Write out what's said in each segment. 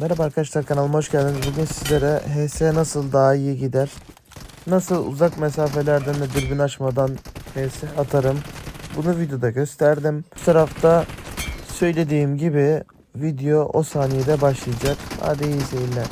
Merhaba arkadaşlar kanalıma hoş geldiniz. Bugün sizlere HS nasıl daha iyi gider, nasıl uzak mesafelerden de dürbün açmadan HS atarım. Bunu videoda gösterdim. Bu tarafta söylediğim gibi video o saniyede başlayacak. Hadi iyi seyirler.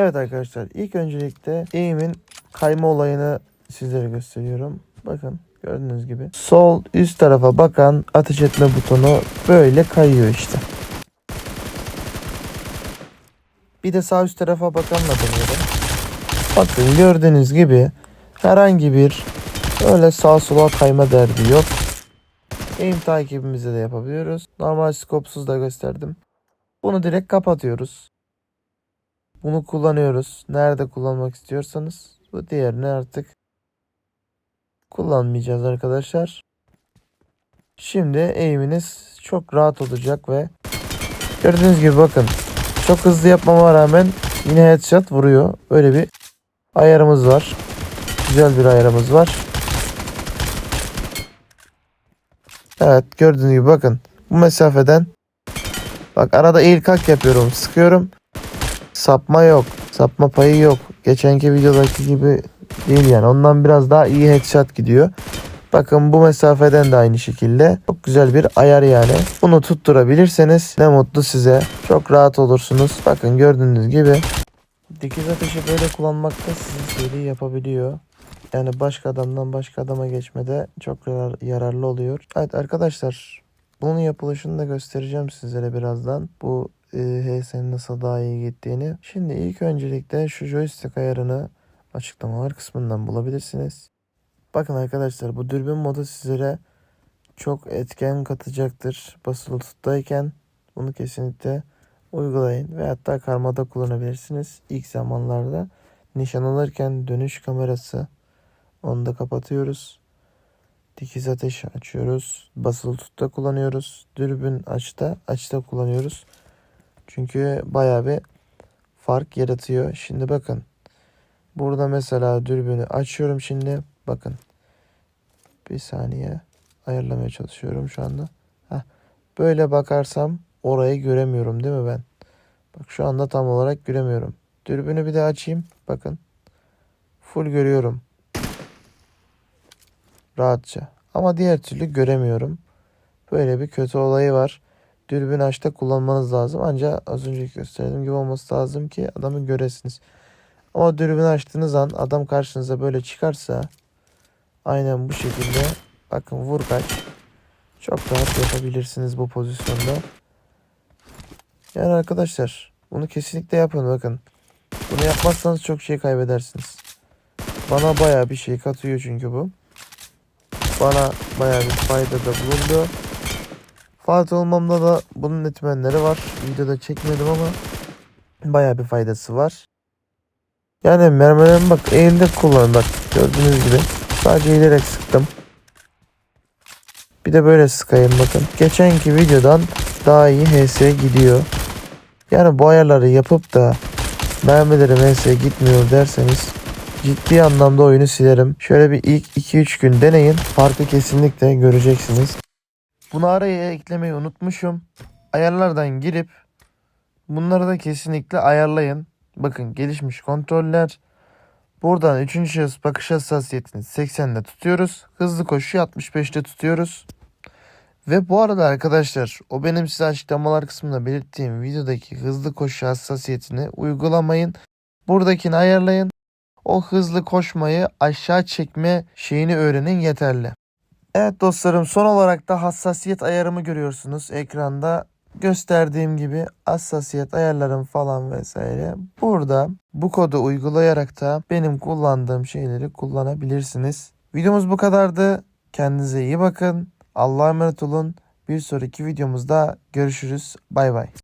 Evet arkadaşlar ilk öncelikle eğimin kayma olayını sizlere gösteriyorum. Bakın gördüğünüz gibi. Sol üst tarafa bakan ateş etme butonu böyle kayıyor işte. Bir de sağ üst tarafa bakanla deneyelim. Bakın gördüğünüz gibi herhangi bir öyle sağ sola kayma derdi yok. Aim takibimizi de yapabiliyoruz. Normal skopsuz da gösterdim. Bunu direkt kapatıyoruz. Bunu kullanıyoruz. Nerede kullanmak istiyorsanız. Bu diğerini artık kullanmayacağız arkadaşlar. Şimdi eğiminiz çok rahat olacak ve gördüğünüz gibi bakın çok hızlı yapmama rağmen yine headshot vuruyor. Öyle bir ayarımız var. Güzel bir ayarımız var. Evet gördüğünüz gibi bakın bu mesafeden bak arada eğil kalk yapıyorum sıkıyorum sapma yok. Sapma payı yok. Geçenki videodaki gibi değil yani. Ondan biraz daha iyi headshot gidiyor. Bakın bu mesafeden de aynı şekilde. Çok güzel bir ayar yani. Bunu tutturabilirseniz ne mutlu size. Çok rahat olursunuz. Bakın gördüğünüz gibi. Dikiz ateşi böyle kullanmakta sizi seri yapabiliyor. Yani başka adamdan başka adama geçmede çok yarar- yararlı oluyor. Evet arkadaşlar bunun yapılışını da göstereceğim sizlere birazdan. Bu HS'nin nasıl daha iyi gittiğini. Şimdi ilk öncelikle şu joystick ayarını açıklamalar kısmından bulabilirsiniz. Bakın arkadaşlar bu dürbün modu sizlere çok etken katacaktır. Basılı tuttayken bunu kesinlikle uygulayın ve hatta karmada kullanabilirsiniz. İlk zamanlarda nişan alırken dönüş kamerası onu da kapatıyoruz. Dikiz ateş açıyoruz. Basılı tutta kullanıyoruz. Dürbün açta açta kullanıyoruz. Çünkü bayağı bir fark yaratıyor. Şimdi bakın. Burada mesela dürbünü açıyorum şimdi. Bakın. Bir saniye. Ayarlamaya çalışıyorum şu anda. Heh. Böyle bakarsam orayı göremiyorum değil mi ben? Bak şu anda tam olarak göremiyorum. Dürbünü bir de açayım. Bakın. Full görüyorum. Rahatça. Ama diğer türlü göremiyorum. Böyle bir kötü olayı var dürbün açta kullanmanız lazım. Ancak az önceki gösterdiğim gibi olması lazım ki adamı göresiniz. Ama dürbün açtığınız an adam karşınıza böyle çıkarsa aynen bu şekilde bakın vur kaç çok rahat yapabilirsiniz bu pozisyonda. Yani arkadaşlar bunu kesinlikle yapın bakın. Bunu yapmazsanız çok şey kaybedersiniz. Bana baya bir şey katıyor çünkü bu. Bana baya bir fayda da bulundu. Fatih olmamda da bunun etmenleri var. Videoda çekmedim ama baya bir faydası var. Yani mermilerimi bak eğilde kullan bak gördüğünüz gibi. Sadece eğilerek sıktım. Bir de böyle sıkayım bakın. Geçenki videodan daha iyi HS gidiyor. Yani bu ayarları yapıp da mermilerim HS gitmiyor derseniz ciddi anlamda oyunu silerim. Şöyle bir ilk 2-3 gün deneyin. Farkı kesinlikle göreceksiniz. Bunu araya eklemeyi unutmuşum. Ayarlardan girip bunları da kesinlikle ayarlayın. Bakın gelişmiş kontroller. Buradan 3. şahıs bakış hassasiyetini 80'de tutuyoruz. Hızlı koşuyu 65'te tutuyoruz. Ve bu arada arkadaşlar o benim size açıklamalar kısmında belirttiğim videodaki hızlı koşu hassasiyetini uygulamayın. Buradakini ayarlayın. O hızlı koşmayı aşağı çekme şeyini öğrenin yeterli. Evet dostlarım son olarak da hassasiyet ayarımı görüyorsunuz ekranda. Gösterdiğim gibi hassasiyet ayarlarım falan vesaire. Burada bu kodu uygulayarak da benim kullandığım şeyleri kullanabilirsiniz. Videomuz bu kadardı. Kendinize iyi bakın. Allah'a emanet olun. Bir sonraki videomuzda görüşürüz. Bay bay.